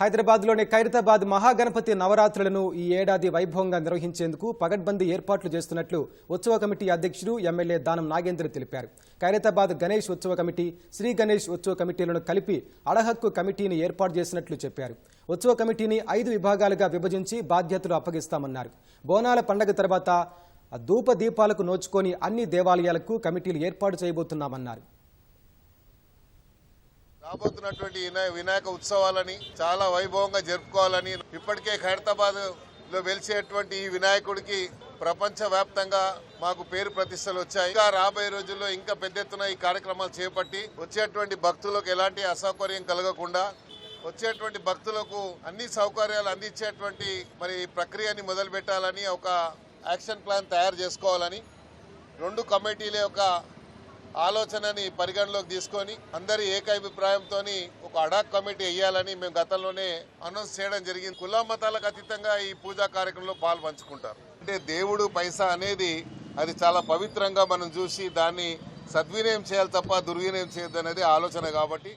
హైదరాబాద్లోని ఖైరతాబాద్ మహాగణపతి నవరాత్రులను ఈ ఏడాది వైభవంగా నిర్వహించేందుకు పగడ్బందీ ఏర్పాట్లు చేస్తున్నట్లు ఉత్సవ కమిటీ అధ్యక్షుడు ఎమ్మెల్యే దానం నాగేంద్ర తెలిపారు. ఖైరతాబాద్ గణేష్ ఉత్సవ కమిటీ శ్రీ గణేష్ ఉత్సవ కమిటీలను కలిపి అడహక్కు కమిటీని ఏర్పాటు చేసినట్లు చెప్పారు. ఉత్సవ కమిటీని ఐదు విభాగాలుగా విభజించి బాధ్యతలు అప్పగిస్తామన్నారు. బోనాల పండగ తర్వాత ధూప దీపాలకు నోచుకొని అన్ని దేవాలయాలకు కమిటీలు ఏర్పాటు చేయబోతున్నామన్నారు. రాబోతున్నటువంటి వినాయక ఉత్సవాలని చాలా వైభవంగా జరుపుకోవాలని ఇప్పటికే ఖైరతాబాద్లో వెలిసేటువంటి ఈ వినాయకుడికి ప్రపంచ వ్యాప్తంగా మాకు పేరు ప్రతిష్టలు వచ్చాయి. ఇంకా రాబోయే రోజుల్లో ఇంకా పెద్ద ఎత్తున ఈ కార్యక్రమాలు చేపట్టి వచ్చేటువంటి భక్తులకు ఎలాంటి అసౌకర్యం కలగకుండా వచ్చేటువంటి భక్తులకు అన్ని సౌకర్యాలు అందించేటువంటి మరి ఈ ప్రక్రియని మొదలు పెట్టాలని ఒక యాక్షన్ ప్లాన్ తయారు చేసుకోవాలని రెండు కమిటీల యొక్క ఆలోచనని పరిగణలోకి తీసుకొని అందరి ఏకాభిప్రాయంతో ఒక అడాక్ కమిటీ వేయాలని మేము గతంలోనే అనౌన్స్ చేయడం జరిగింది. కుల మతాలకు అతీతంగా ఈ పూజా కార్యక్రమంలో పాలు పంచుకుంటారు అంటే దేవుడు పైసా అనేది అది చాలా పవిత్రంగా మనం చూసి దాన్ని సద్వినియోగం చేయాలి తప్ప దుర్వినియోగం చేయద్దు అనేది ఆలోచన కాబట్టి